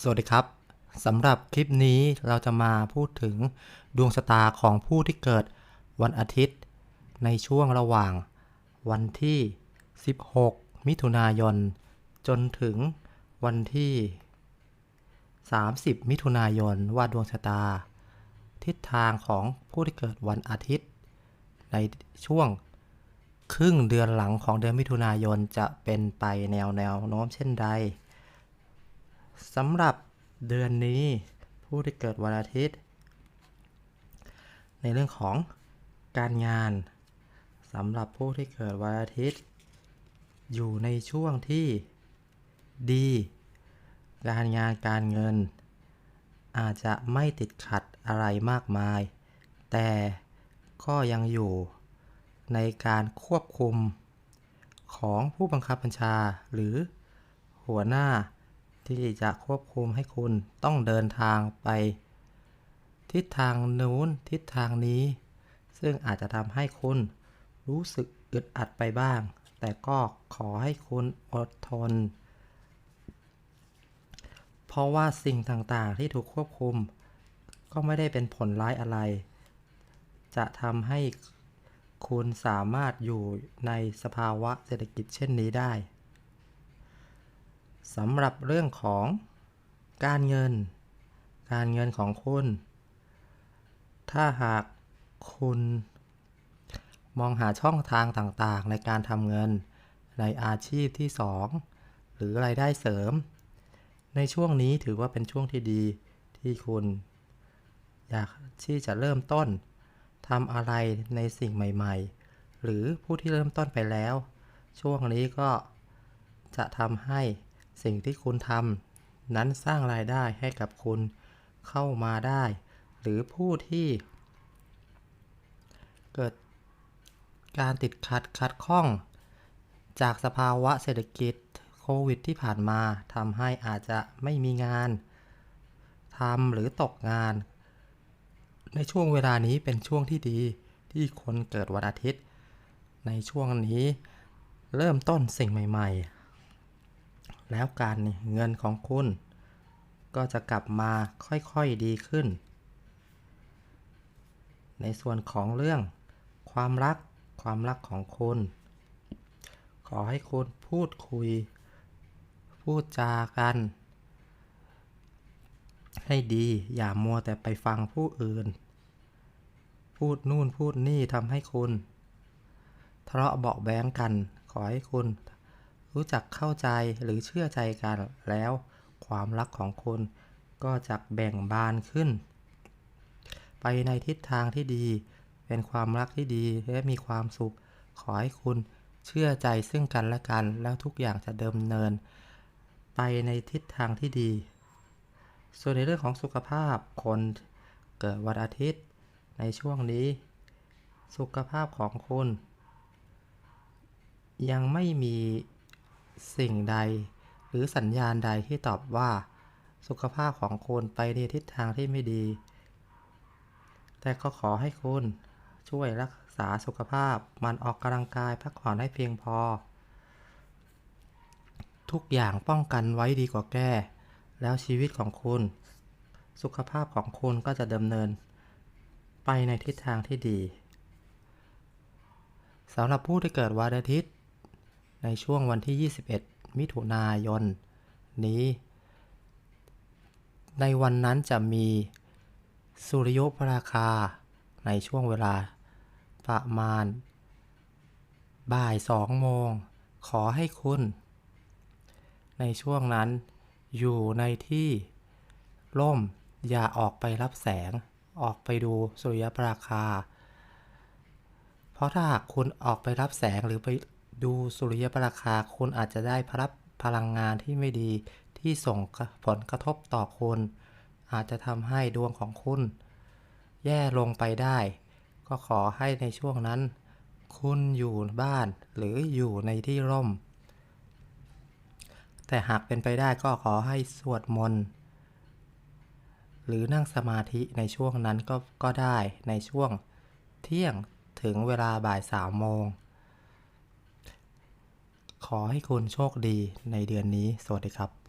สวัสดีครับสำหรับคลิปนี้เราจะมาพูดถึงดวงชะตาของผู้ที่เกิดวันอาทิตย์ ในช่วงระหว่างวันที่ 16 มิถุนายน จนถึงวันที่ 30 มิถุนายนว่าดวงชะตา ทิศทางของผู้ที่เกิดวันอาทิตย์ ในช่วงครึ่งเดือนหลังของเดือนมิถุนายนจะเป็นไปแนวแนวโน้มเช่นใด สำหรับเดือนนี้ผู้ที่เกิดวันอาทิตย์ ในเรื่องของการงานสำหรับผู้ที่เกิดวันอาทิตย์ อยู่ในช่วงที่ดี การงานการเงิน อาจจะไม่ติดขัดอะไรมากมาย แต่ก็ยังอยู่ในการควบคุมของผู้บังคับบัญชาหรือหัวหน้า ที่จะควบคุมให้คุณต้องเดินทางไป ทิศทางนู้นทิศทางนี้ ซึ่งอาจจะทำให้คุณรู้สึกอึดอัดไปบ้าง แต่ก็ขอให้คุณอดทน เพราะว่าสิ่งต่างๆที่ถูกควบคุม ก็ไม่ได้เป็นผลร้ายอะไร จะทำให้คุณสามารถอยู่ในสภาวะเศรษฐกิจเช่นนี้ได้ สำหรับเรื่องของการเงิน การเงินของคุณ ถ้าหากคุณมองหาช่องทางต่างๆ ในการทำเงินในอาชีพที่ 2 หรือรายได้เสริม ในช่วงนี้ถือว่าเป็นช่วงที่ดีที่คุณ อยากที่จะเริ่มต้นทำอะไรในสิ่งใหม่ ๆ หรือผู้ที่เริ่มต้นไปแล้ว ช่วงนี้ก็จะทำให้ สิ่งที่คุณทำนั้นสร้างรายได้ให้กับคุณเข้ามาได้ หรือผู้ที่ เกิดการติดขัดขัดข้อง จากสภาวะเศรษฐกิจโควิดที่ผ่านมาทำให้อาจจะไม่มีงานทำหรือตกงาน ในช่วงเวลานี้เป็นช่วงที่ดีที่คนเกิดวันอาทิตย์ ในช่วงนี้เริ่มต้นสิ่งใหม่ ๆ แล้วการเงินของคุณ ก็จะกลับมาค่อยๆดีขึ้น ในส่วนของเรื่อง ความรักความรักของคุณ ขอให้คุณพูดคุย พูดจากัน ให้ดีอย่ามัวแต่ไปฟังผู้อื่น พูดนู่นพูดนี่ทำให้คุณทะเลาะเบาแว้งกัน ขอให้คุณ รู้จักเข้าใจหรือเชื่อใจกันแล้ว ความรักของคุณก็จะแบ่งบานขึ้น ไปในทิศทางที่ดี เป็นความรักที่ดีและมีความสุข ขอให้คุณเชื่อใจซึ่งกันและกัน แล้วทุกอย่างจะเดิมเนิน ไปในทิศทางที่ดี ส่วนในเรื่องของสุขภาพคนเกิดวันอาทิตย์ ในช่วงนี้ สุขภาพของคุณยังไม่มี สิ่งใด หรือสัญญาณใดที่ตอบว่า สุขภาพของคุณไปในทิศทางที่ไม่ดี แต่ก็ขอให้คุณช่วยรักษาสุขภาพมันออกกำลังกายพักผ่อนให้เพียงพอ ทุกอย่างป้องกันไว้ดีกว่าแก้ แล้วชีวิตของคุณ สุขภาพของคุณก็จะดำเนิน ไปในทิศทางที่ดีสำหรับผู้ที่เกิดวันอาทิตย์ ในช่วงวันที่ 21 มิถุนายน นี้ ในวันนั้นจะมีสุริยุปราคาในช่วงเวลาประมาณ บ่ายสองโมง ขอให้คุณ ในช่วงนั้นอยู่ในที่ร่มอย่าออกไปรับแสงออกไปดูสุริยปราคา เพราะถ้าหากคุณออกไปรับแสงหรือไป ดูสุริยปราคาคุณอาจจะได้รับพลังงานที่ไม่ดีที่ส่งผลกระทบต่อคุณ อาจจะทำให้ดวงของคุณ แย่ลงไปได้ ก็ขอให้ในช่วงนั้น คุณอยู่บ้านหรืออยู่ในที่ร่ม แต่หากเป็นไปได้ก็ขอให้สวดมนต์หรือนั่งสมาธิในช่วงนั้นก็ก็ได้ในช่วงเที่ยงถึงเวลาบ่ายสามโมง ขอให้คุณโชคดีในเดือนนี้ สวัสดีครับ